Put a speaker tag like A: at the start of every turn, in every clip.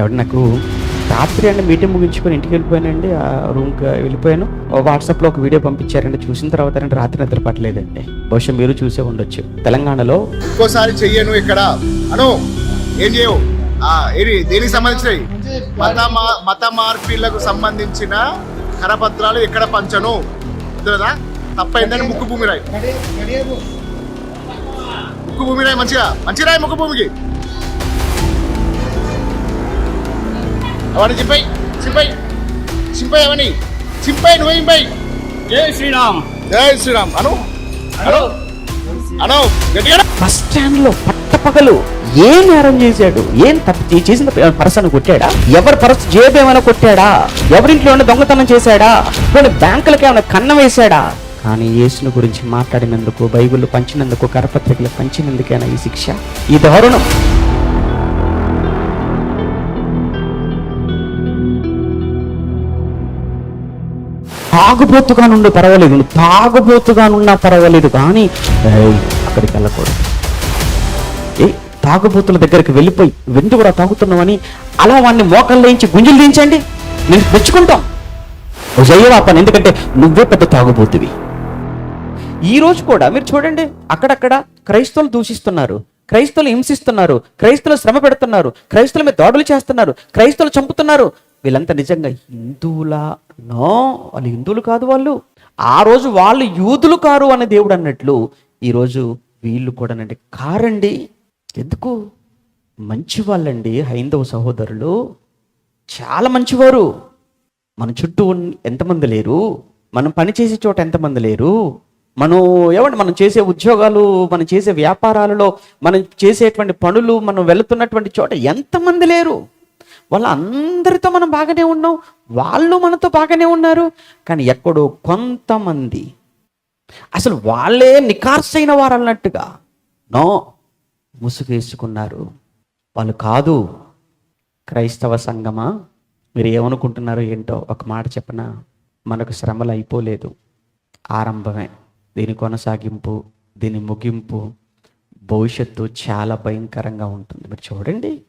A: ఎవరు నాకు రాత్రి అండి మీటింగ్ ముగించుకొని ఇంటికి వెళ్ళిపోయానండి ఆ రూమ్కి వెళ్ళిపోయాను. వాట్సాప్లో ఒక వీడియో పంపించారండి చూసిన తర్వాత అండి రాత్రి నిద్ర పట్టలేదండి. బహుశా మీరు చూసే ఉండొచ్చు. తెలంగాణలో
B: ఇంకోసారి చెయ్యను ఇక్కడ. అను ఏం చేయవు? ఏది దేనికి సంబంధించినవి? మత మత మార్పిళ్ళకు సంబంధించిన కరపత్రాలు ఎక్కడ పంచను? కదా తప్పైందని ముక్కు భూమి రాయి. ముక్కు భూమి రాయి మంచిగా మంచి రాయి ముక్కు భూమికి. అవన్నీ చింపై చింపై చింపై అవన్నీ చింపై నువ్వు చింపై.
C: జై శ్రీరామ్.
B: జై శ్రీరామ్. అను అను అను గట్టిగా
A: బస్ స్టాండ్లో పట్టపగలు ఏం నేరం చేశాడు? ఏం తప్పు చేసిన పర్సన్ కొట్టాడా? ఎవరి పర్స్ జేబు ఏమైనా కొట్టాడా? ఎవరింట్లో ఏమైనా దొంగతనం చేశాడా? కొన్ని బ్యాంకులకి ఏమైనా కన్నం వేశాడా? కానీ యేసుని గురించి మాట్లాడినందుకు బైబిల్ పంచినందుకు కరపత్రికలు పంచినందుకైనా ఈ శిక్ష ఈ దారుణం. తాగుబోతుగా నుండి పర్వాలేదు. నువ్వు తాగుబోతుగా నున్నా పర్వాలేదు కానీ అక్కడికి వెళ్ళకూడదు. ఏ తాగుబోతుల దగ్గరికి వెళ్ళిపోయి వెంట కూడా తాగుతున్నామని అలా వాడిని మోకళ్ళు లేయించి గుంజులు దించండి. నేను మెచ్చుకుంటాం ఓ జయ్యవాపని ఎందుకంటే నువ్వే పెద్ద తాగుబోతువి. ఈ రోజు కూడా మీరు చూడండి అక్కడక్కడ క్రైస్తవులు దూషిస్తున్నారు క్రైస్తవులు హింసిస్తున్నారు క్రైస్తవులు శ్రమ పెడుతున్నారు క్రైస్తవుల మీద దాడులు చేస్తున్నారు క్రైస్తవులు చంపుతున్నారు. వీళ్ళంతా నిజంగా హిందువులా? నో వాళ్ళు హిందువులు కాదు వాళ్ళు. ఆ రోజు వాళ్ళు యూదులు కారు అని దేవుడు అన్నట్లు ఈరోజు వీళ్ళు కూడా అంటే కారండి. ఎందుకు? మంచి వాళ్ళండి హైందవ సహోదరులు. చాలా మంచివారు. మన చుట్టూ ఎంతమంది లేరు? మనం పని చేసే చోట ఎంతమంది లేరు? మనం ఏమంటే మనం చేసే ఉద్యోగాలు మనం చేసే వ్యాపారాలలో మనం చేసేటువంటి పనులు మనం వెళుతున్నటువంటి చోట ఎంతమంది లేరు? వాళ్ళందరితో మనం బాగానే ఉన్నాం. వాళ్ళు మనతో బాగానే ఉన్నారు. కానీ ఎక్కడో కొంతమంది అసలు వాళ్ళే నికార్సైన వారు అన్నట్టుగా నో ముసుగేసుకున్నారు వాళ్ళు కాదు క్రైస్తవ సంఘమా? మీరు ఏమనుకుంటున్నారో ఏంటో ఒక మాట చెప్పనా? మనకు శ్రమలు అయిపోలేదు. ఆరంభమే. దీని కొనసాగింపు దీని ముగింపు భవిష్యత్తు చాలా భయంకరంగా ఉంటుంది. మీరు చూడండి.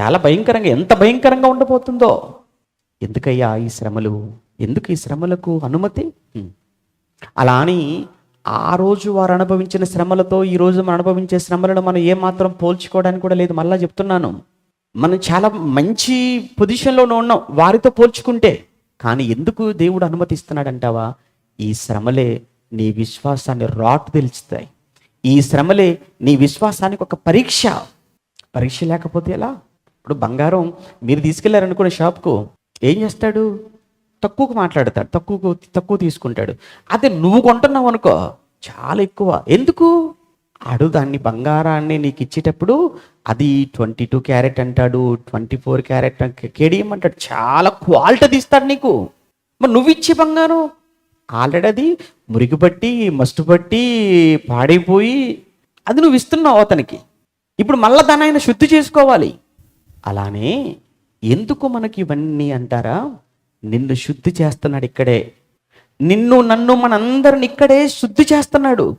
A: చాలా భయంకరంగా ఎంత భయంకరంగా ఉండబోతుందో. ఎందుకయ్యా ఈ శ్రమలు? ఎందుకు ఈ శ్రమలకు అనుమతి? అలా అని ఆ రోజు వారు అనుభవించిన శ్రమలతో ఈ రోజు మనం అనుభవించే శ్రమలను మనం ఏమాత్రం పోల్చుకోవడానికి కూడా లేదు. మళ్ళా చెప్తున్నాను. మనం చాలా మంచి పొజిషన్లోనే ఉన్నాం వారితో పోల్చుకుంటే. కానీ ఎందుకు దేవుడు అనుమతిస్తున్నాడంటావా? ఈ శ్రమలే నీ విశ్వాసాన్ని రాట్ తెలుస్తాయి. ఈ శ్రమలే నీ విశ్వాసానికి ఒక పరీక్ష. పరీక్ష లేకపోతే ఎలా? ఇప్పుడు బంగారం మీరు తీసుకెళ్ళారనుకునే షాప్కు ఏం చేస్తాడు? తక్కువకు మాట్లాడతాడు తక్కువ తక్కువ తీసుకుంటాడు. అదే నువ్వు కొంటున్నావు అనుకో చాలా ఎక్కువ. ఎందుకు? అడు దాన్ని బంగారాన్ని నీకు ఇచ్చేటప్పుడు అది ట్వంటీ టూ క్యారెట్ అంటాడు ట్వంటీ ఫోర్ క్యారెట్ కేడియం అంటాడు చాలా క్వాలిటీ తీస్తాడు నీకు. మరి నువ్వు ఇచ్చే బంగారం? ఆల్రెడీ అది మురిగిపట్టి మస్తుపట్టి పాడైపోయి అది నువ్వు ఇస్తున్నావు అతనికి. ఇప్పుడు మళ్ళీ దాన్ని ఆయన శుద్ధి చేసుకోవాలి. అలానే ఎందుకు మనకి ఇవన్నీ అంటారా? నిన్ను శుద్ధి చేస్తున్నాడు ఇక్కడే. నిన్ను నన్ను మనందరిని ఇక్కడే శుద్ధి చేస్తున్నాడు.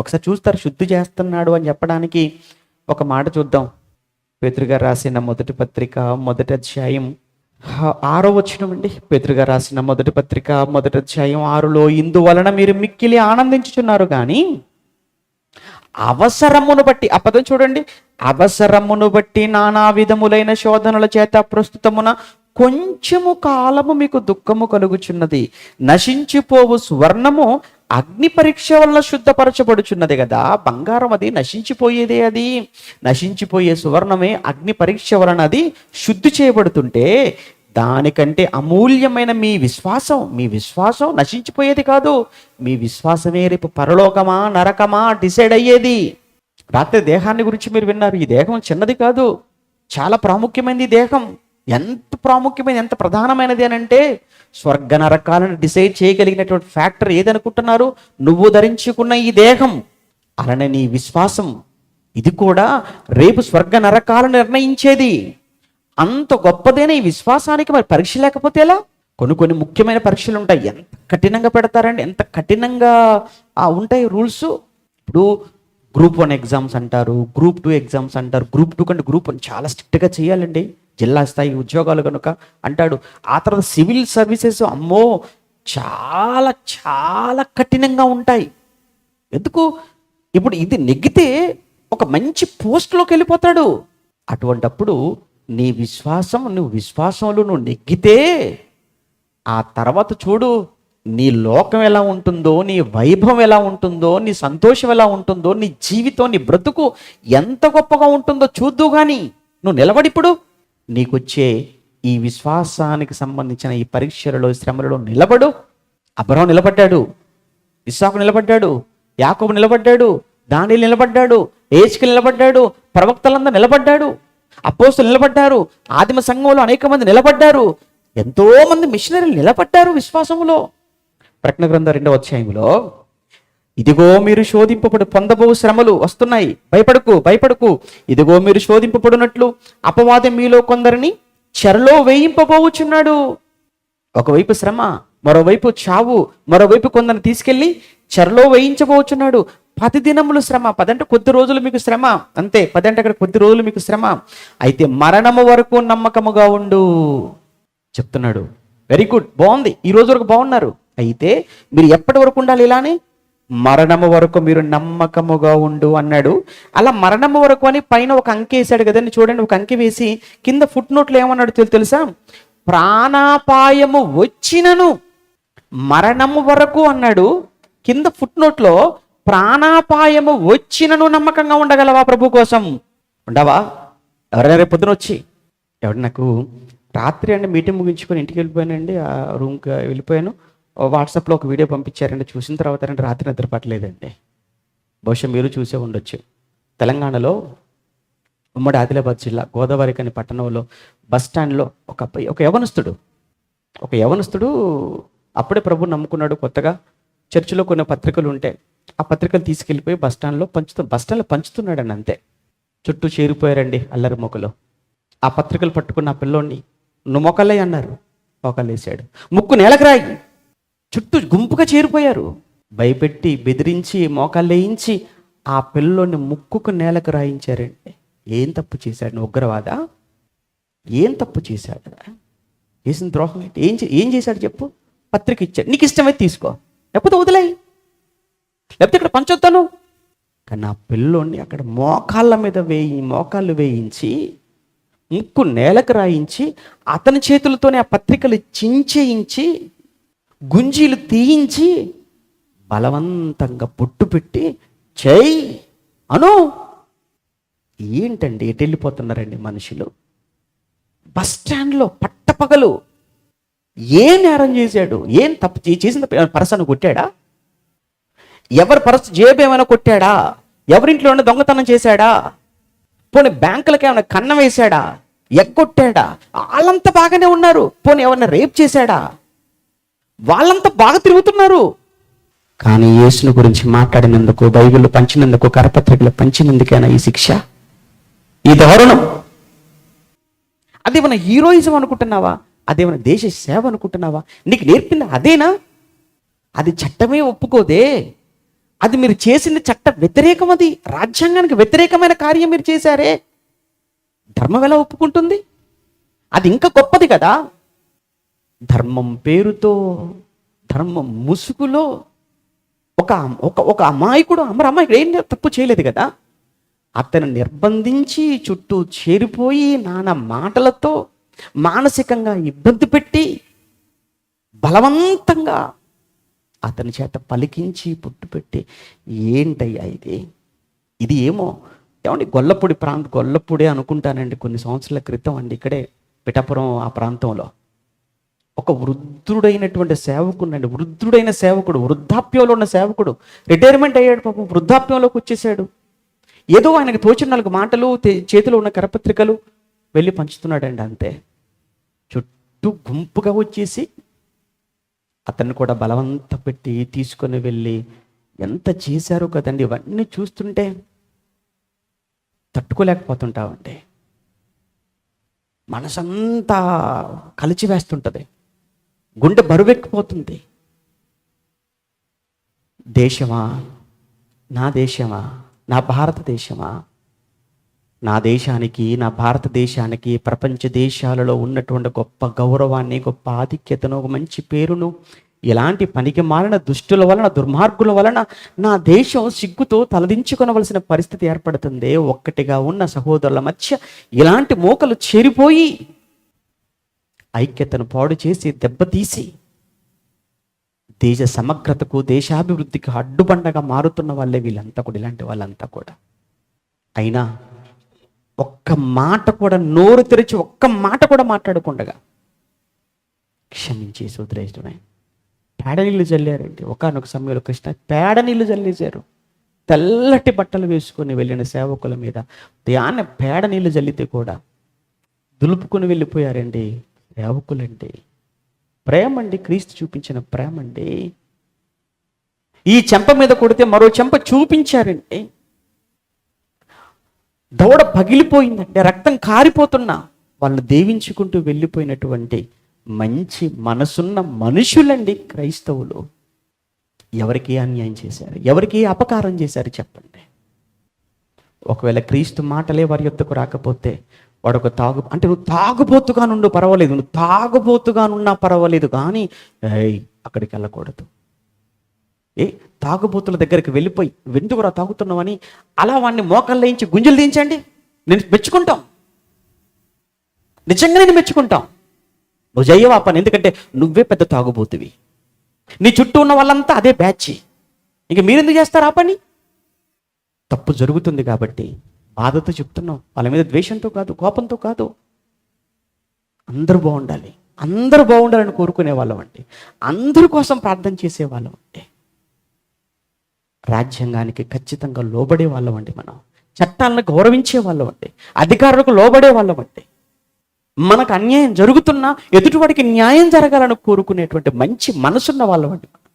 A: ఒకసారి చూస్తారు శుద్ధి చేస్తున్నాడు అని చెప్పడానికి ఒక మాట చూద్దాం. పేతృగారు రాసిన మొదటి పత్రిక మొదటి అధ్యాయం. ఆరో వచనం అండి. పేతృగారు రాసిన మొదటి పత్రిక మొదటి అధ్యాయం ఆరులో ఇందువలన మీరు మిక్కిలి ఆనందించుచున్నారు కానీ అవసరమును బట్టి ఆ పదం చూడండి అవసరమును బట్టి నానా విధములైన శోధనల చేత ప్రస్తుతమున కొంచెము కాలము మీకు దుఃఖము కలుగుచున్నది. నశించిపోవు స్వర్ణము అగ్ని పరీక్ష వల్ల శుద్ధపరచబడుచున్నది కదా. బంగారం అది నశించిపోయేదే అది. నశించిపోయే సువర్ణమే అగ్ని పరీక్ష వలన అది శుద్ధి చేయబడుతుంటే దానికంటే అమూల్యమైన మీ విశ్వాసం మీ విశ్వాసం నశించిపోయేది కాదు. మీ విశ్వాసమే రేపు పరలోకమా నరకమా డిసైడ్ అయ్యేది. రాత్రి దేహాన్ని గురించి మీరు విన్నారు. ఈ దేహం చిన్నది కాదు. చాలా ప్రాముఖ్యమైనది దేహం. ఎంత ప్రాముఖ్యమైనది ఎంత ప్రధానమైనది అని అంటే స్వర్గ నరకాలను డిసైడ్ చేయగలిగినటువంటి ఫ్యాక్టర్ ఏదనుకుంటున్నారు? నువ్వు ధరించుకున్న ఈ దేహం. అలానే నీ విశ్వాసం. ఇది కూడా రేపు స్వర్గ నరకాలను నిర్ణయించేది. అంత గొప్పదైన ఈ విశ్వాసానికి మరి పరీక్ష లేకపోతే ఎలా? కొన్ని కొన్ని ముఖ్యమైన పరీక్షలు ఉంటాయి. ఎంత కఠినంగా పెడతారండి? ఎంత కఠినంగా ఆ ఉంటాయి రూల్స్. ఇప్పుడు గ్రూప్ వన్ ఎగ్జామ్స్ అంటారు గ్రూప్ టూ ఎగ్జామ్స్ అంటారు. గ్రూప్ టూ కంటే గ్రూప్ వన్ చాలా స్ట్రిక్ట్గా చేయాలండి. జిల్లా స్థాయి ఉద్యోగాలు కనుక అంటాడు. ఆ తర్వాత సివిల్ సర్వీసెస్ అమ్మో చాలా చాలా కఠినంగా ఉంటాయి. ఎందుకు? ఇప్పుడు ఇది నెగ్గితే ఒక మంచి పోస్ట్లోకి వెళ్ళిపోతాడు. అటువంటప్పుడు నీ విశ్వాసం నువ్వు విశ్వాసంలో నువ్వు నెగ్గితే ఆ తర్వాత చూడు నీ లోకం ఎలా ఉంటుందో నీ వైభవం ఎలా ఉంటుందో నీ సంతోషం ఎలా ఉంటుందో నీ జీవితం నీ బ్రతుకు ఎంత గొప్పగా ఉంటుందో చూద్దు కానీ నువ్వు నిలబడిప్పుడు నీకొచ్చే ఈ విశ్వాసానికి సంబంధించిన ఈ పరీక్షలలో శ్రమలలో నిలబడు. అబ్రహం నిలబడ్డాడు. ఇస్సాకు నిలబడ్డాడు. యాకోబు నిలబడ్డాడు. దాని నిలబడ్డాడు. ఏజ్కి నిలబడ్డాడు. ప్రవక్తలందరూ నిలబడ్డాడు. అపోస్తులు నిలబడ్డారు. ఆదిమ సంఘంలో అనేక మంది నిలబడ్డారు. ఎంతో మంది మిషనరీలు నిలబడ్డారు విశ్వాసములో. ప్రకటన గ్రంథం రెండవ అధ్యాయంలో ఇదిగో మీరు శోధింపబడు పొందబో శ్రమలు వస్తున్నాయి. భయపడకు భయపడకు. ఇదిగో మీరు శోధింపబడినట్లు అపవాదం మీలో కొందరిని చెరలో వేయింపబోచున్నాడు. ఒకవైపు శ్రమ మరోవైపు చావు మరోవైపు కొందరిని తీసుకెళ్ళి చెరలో వేయించబోచున్నాడు. పది దినములు శ్రమ. పదంటే కొద్ది రోజులు మీకు శ్రమ. అంతే. పదంటే అక్కడ కొద్ది రోజులు మీకు శ్రమ. అయితే మరణము వరకు నమ్మకముగా ఉండు. చెప్తున్నాడు. వెరీ గుడ్ బాగుంది. ఈ రోజు వరకు బాగున్నారు. అయితే మీరు ఎప్పటి వరకు ఉండాలి ఇలానే? మరణము వరకు మీరు నమ్మకముగా ఉండు అన్నాడు. అలా మరణము వరకు అని పైన ఒక అంకె వేశాడు కదండి. చూడండి ఒక అంకె వేసి కింద ఫుట్ నోట్లో ఏమన్నాడు తెలుసా? ప్రాణాపాయము వచ్చినను. మరణము వరకు అన్నాడు. కింద ఫుట్ నోట్లో ప్రాణాపాయము వచ్చినను నమ్మకంగా ఉండగలవా ప్రభు కోసం? ఉండవా? ఎవరైనా రేపు పొద్దున వచ్చి ఎవరు నాకు రాత్రి అండి మీటింగ్ ముగించుకొని ఇంటికి వెళ్ళిపోయానండి ఆ రూమ్కి వెళ్ళిపోయాను. వాట్సాప్లో ఒక వీడియో పంపించారండి చూసిన తర్వాత అండి రాత్రి నిద్ర పట్టలేదండి బహుశా మీరు చూసే ఉండొచ్చు. తెలంగాణలో ఉమ్మడి ఆదిలాబాద్ జిల్లా గోదావరి కని పట్టణంలో బస్ స్టాండ్లో ఒక ఒక యవనస్తుడు ఒక యవనస్తుడు అప్పుడే ప్రభు నమ్ముకున్నాడు కొత్తగా. చర్చిలో కొన్ని పత్రికలు ఉంటాయి ఆ పత్రికలు తీసుకెళ్ళిపోయి బస్టాండ్లో పంచుతు బస్టాండ్లో పంచుతున్నాడని అంతే. చుట్టూ చేరిపోయారండి అల్లరి మొక్కలో. ఆ పత్రికలు పట్టుకున్న ఆ పిల్లోడిని నువ్వు మొక్కలే అన్నారు. మొక్కలు వేసాడు ముక్కు నేలకు రాయి. చుట్టూ గుంపుగా చేరిపోయారు. భయపెట్టి బెదిరించి మోకాళ్ళు వేయించి ఆ పిల్లోని ముక్కుకు నేలకు రాయించారండి ఏం తప్పు చేశాడు? ఉగ్రవాద? ఏం తప్పు చేశాడు? చేసిన ద్రోహం ఏంటి? ఏం ఏం చేశాడు చెప్పు. పత్రిక ఇచ్చాడు. నీకు ఇష్టమైతే తీసుకో. లేకపోతే వదిలేయి. లేకపోతే ఇక్కడ పంచొద్దాను? కానీ ఆ పిల్లోని అక్కడ మోకాళ్ళ మీద వేయి మోకాళ్ళు వేయించి ముక్కు నేలకు రాయించి అతని చేతులతోనే ఆ పత్రికలు చించేయించి గుంజీలు తీయించి బలవంతంగా పొట్టు పెట్టి చేయి అను. ఏంటండి ఎటు వెళ్ళిపోతున్నారండి మనుషులు? బస్ స్టాండ్లో పట్టపగలు. ఏ నేరం చేశాడు? ఏం తప్పు చేసిన తప్పు పరసను కొట్టాడా? ఎవరి పరస జేబు ఏమైనా కొట్టాడా? ఎవరింట్లో ఉన్న దొంగతనం చేశాడా? పోనీ బ్యాంకులకి ఏమైనా కన్నం వేశాడా? ఎగ్గొట్టాడా? వాళ్ళంతా బాగానే ఉన్నారు. పోనీ ఏమైనా రేప్ చేశాడా? వాళ్ళంతా బాగా తిరుగుతున్నారు. కానీ యేసుని గురించి మాట్లాడినందుకు బైబిల్ పంచినందుకు కరపత్రికలు పంచినందుకేనా ఈ శిక్ష? ఈ దారుణం అదేమన్నా హీరోయిజం అనుకుంటున్నావా? అదేమన్నా దేశ సేవ అనుకుంటున్నావా? నీకు నేర్పింది అదేనా? అది చట్టమే ఒప్పుకోదే. అది మీరు చేసిన చట్ట వ్యతిరేకం అది. రాజ్యాంగానికి వ్యతిరేకమైన కార్యం మీరు చేశారే. ధర్మం ఎలా ఒప్పుకుంటుంది? అది ఇంకా గొప్పది కదా. ధర్మం పేరుతో ధర్మం ముసుగులో ఒక ఒక ఒక అమాయకుడు అమరు అమాయకుడు ఏం తప్పు చేయలేదు కదా. అతను నిర్బంధించి చుట్టూ చేరిపోయి నానా మాటలతో మానసికంగా ఇబ్బంది పెట్టి బలవంతంగా అతని చేత పలికించి పుట్టుపెట్టి ఏంటయ్యా ఇది? ఇది ఏమో? ఏమండి గొల్లపూడి ప్రాంత గొల్లపూడి అనుకుంటానండి కొన్ని సంవత్సరాల క్రితం అండి ఇక్కడే పిఠాపురం ఆ ప్రాంతంలో. ఒక వృద్ధుడైనటువంటి సేవకుడు అండి వృద్ధుడైన సేవకుడు వృద్ధాప్యంలో ఉన్న సేవకుడు రిటైర్మెంట్ అయ్యాడు పాపం వృద్ధాప్యంలోకి వచ్చేసాడు. ఏదో ఆయనకు తోచిన నాలుగు మాటలు చేతిలో ఉన్న కరపత్రికలు వెళ్ళి పంచుతున్నాడండి అంతే. చుట్టూ గుంపుగా వచ్చేసి అతన్ని కూడా బలవంత పెట్టి తీసుకొని వెళ్ళి ఎంత చేశారో కదండి ఇవన్నీ చూస్తుంటే తట్టుకోలేకపోతుంటామండి మనసంతా కలిచివేస్తుంటుంది గుండె బరువెక్కిపోతుంది. దేశమా? నా దేశమా? నా భారతదేశమా నా దేశానికి నా భారతదేశానికి ప్రపంచ దేశాలలో ఉన్నటువంటి గొప్ప గౌరవాన్ని గొప్ప ఆధిక్యతను ఒక మంచి పేరును ఇలాంటి పనికి మారిన దుష్టుల వలన దుర్మార్గుల వలన నా దేశం సిగ్గుతో తలదించుకొనవలసిన పరిస్థితి ఏర్పడుతుంది. ఒక్కటిగా ఉన్న సహోదరుల మధ్య ఇలాంటి మోకలు చేరిపోయి ఐక్యతను పాడు చేసి దెబ్బతీసి దేశ సమగ్రతకు దేశాభివృద్ధికి అడ్డుబండగా మారుతున్న వాళ్ళే వీళ్ళంతా కూడా ఇలాంటి వాళ్ళంతా కూడా. అయినా ఒక్క మాట కూడా నోరు తెరిచి ఒక్క మాట కూడా మాట్లాడకుండగా క్షమించి వదిలేయడమే పేడ నీళ్ళు చల్లారండి ఒకనొక సమయంలో కృష్ణ పేడ నీళ్ళు చల్లేశారు తెల్లటి బట్టలు వేసుకొని వెళ్ళిన సేవకుల మీద ధ్యాన పేడ నీళ్ళు చల్లితే కూడా దులుపుకొని వెళ్ళిపోయారండి సేవకులండి ప్రేమ అండి క్రీస్తు చూపించిన ప్రేమ అండి ఈ చెంప మీద కొడితే మరో చెంప చూపించారండి దవడ పగిలిపోయిందంటే రక్తం కారిపోతున్నా వాళ్ళు దేవించుకుంటూ వెళ్ళిపోయినటువంటి మంచి మనసున్న మనుషులండి క్రైస్తవులు. ఎవరికి అన్యాయం చేశారు? ఎవరికి అపకారం చేశారు చెప్పండి. ఒకవేళ క్రీస్తు మాటలే వారి యొక్కకు రాకపోతే వాడు ఒక తాగు అంటే నువ్వు తాగుబోతుగా నుండు పర్వాలేదు నువ్వు తాగుబోతుగా నున్నా పర్వాలేదు కానీ అక్కడికి వెళ్ళకూడదు. ఏ తాగుబోతుల దగ్గరికి వెళ్ళిపోయి వెందుకురా తాగుతున్నామని అలా వాడిని మోకాళ్ళు వేయించి గుంజలు దించండి. నేను మెచ్చుకుంటాం. నిజంగా నేను మెచ్చుకుంటాం. నువ్వు చెయ్యవా పని ఎందుకంటే నువ్వే పెద్ద తాగుబోతువి. నీ చుట్టూ ఉన్న వాళ్ళంతా అదే బ్యాచ్. ఇంక మీరెందుకు చేస్తారు ఆ పని? తప్పు జరుగుతుంది కాబట్టి బాధతో చెప్తున్నాం. వాళ్ళ మీద ద్వేషంతో కాదు కోపంతో కాదు. అందరూ బాగుండాలి. అందరూ బాగుండాలని కోరుకునే వాళ్ళం అంటే అందరి కోసం ప్రార్థన చేసే వాళ్ళం అంటే రాజ్యాంగానికి ఖచ్చితంగా లోబడే వాళ్ళం అండి మనం. చట్టాలను గౌరవించే వాళ్ళం అండి. అధికారులకు లోబడే వాళ్ళం అండి. మనకు అన్యాయం జరుగుతున్నా ఎదుటివాడికి న్యాయం జరగాలని కోరుకునేటువంటి మంచి మనసున్న వాళ్ళం అండి మనం.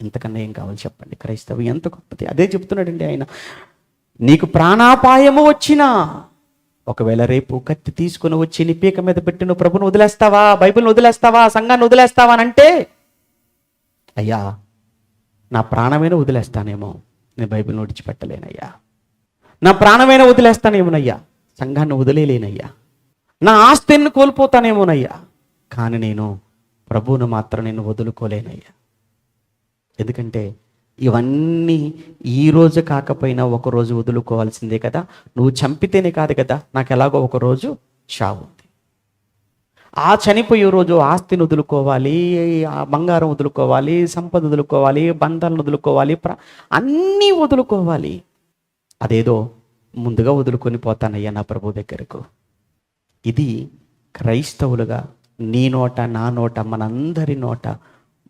A: ఎంతకన్నా ఏం కావాలి చెప్పండి క్రైస్తవం ఎంత గొప్పది. అదే చెప్తున్నాడండి ఆయన. నీకు ప్రాణాపాయము వచ్చినా ఒకవేళ రేపు కత్తి తీసుకుని వచ్చి నీ పీక మీద పెట్టి నువ్వు ప్రభుని వదిలేస్తావా? బైబిల్ని వదిలేస్తావా? సంఘాన్ని వదిలేస్తావా అని అంటే అయ్యా నా ప్రాణమైన వదిలేస్తానేమో. నేను బైబిల్ని విడిచిపెట్టలేనయ్యా. నా ప్రాణమైన వదిలేస్తానేమోనయ్యా. సంఘాన్ని వదిలేలేనయ్యా. నా ఆస్తిని కోల్పోతానేమోనయ్యా. కానీ నేను ప్రభువును మాత్రం నేను వదులుకోలేనయ్యా. ఎందుకంటే ఇవన్నీ ఈ రోజు కాకపోయినా ఒక రోజు వదులుకోవాల్సిందే కదా. నువ్వు చంపితేనే కాదు కదా. నాకు ఎలాగో ఒక రోజు చావు. ఆ చనిపోయే రోజు ఆస్తిని వదులుకోవాలి ఆ బంగారం వదులుకోవాలి సంపద వదులుకోవాలి బంధాలను వదులుకోవాలి ప్ర అన్నీ వదులుకోవాలి. అదేదో ముందుగా వదులుకొని పోతానయ్యా నా ప్రభు దగ్గరకు. ఇది క్రైస్తవులుగా నీ నోట నా నోట మనందరి నోట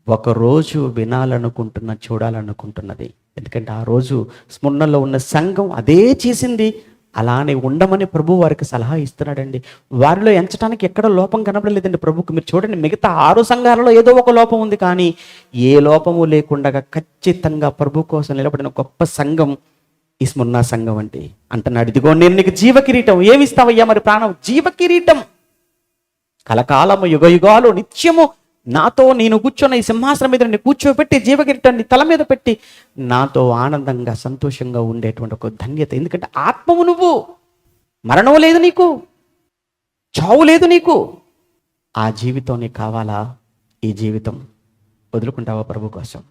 A: ఒకరోజు వినాలనుకుంటున్న చూడాలనుకుంటున్నది. ఎందుకంటే ఆ రోజు స్మరణలో ఉన్న సంఘం అదే చేసింది. అలానే ఉండమని ప్రభు వారికి సలహా ఇస్తున్నాడండి. వారిలో ఎంచడానికి ఎక్కడ లోపం కనపడలేదండి ప్రభుకు. మీరు చూడండి మిగతా ఆరు సంఘాలలో ఏదో ఒక లోపం ఉంది కానీ ఏ లోపము లేకుండా ఖచ్చితంగా ప్రభు కోసం నిలబడిన గొప్ప సంఘం ఈ స్మరణ సంఘం అండి. అంటున్నాడు ఇదిగో నేను నీకు జీవ కిరీటం ఏమి ఇస్తావయ్యా మరి ప్రాణం? జీవ కిరీటం కలకాలము యుగ యుగాలు నిత్యము నాతో నేను కూర్చొని ఈ సింహాసనం మీద నేను కూర్చోబెట్టి జీవకిరీటాన్ని తల మీద పెట్టి నాతో ఆనందంగా సంతోషంగా ఉండేటువంటి ఒక ధన్యత. ఎందుకంటే ఆత్మవు నువ్వు. మరణం లేదు నీకు. చావు లేదు నీకు. ఆ జీవితం నీకు కావాలా? ఈ జీవితం వదులుకుంటావా ప్రభు కోసం?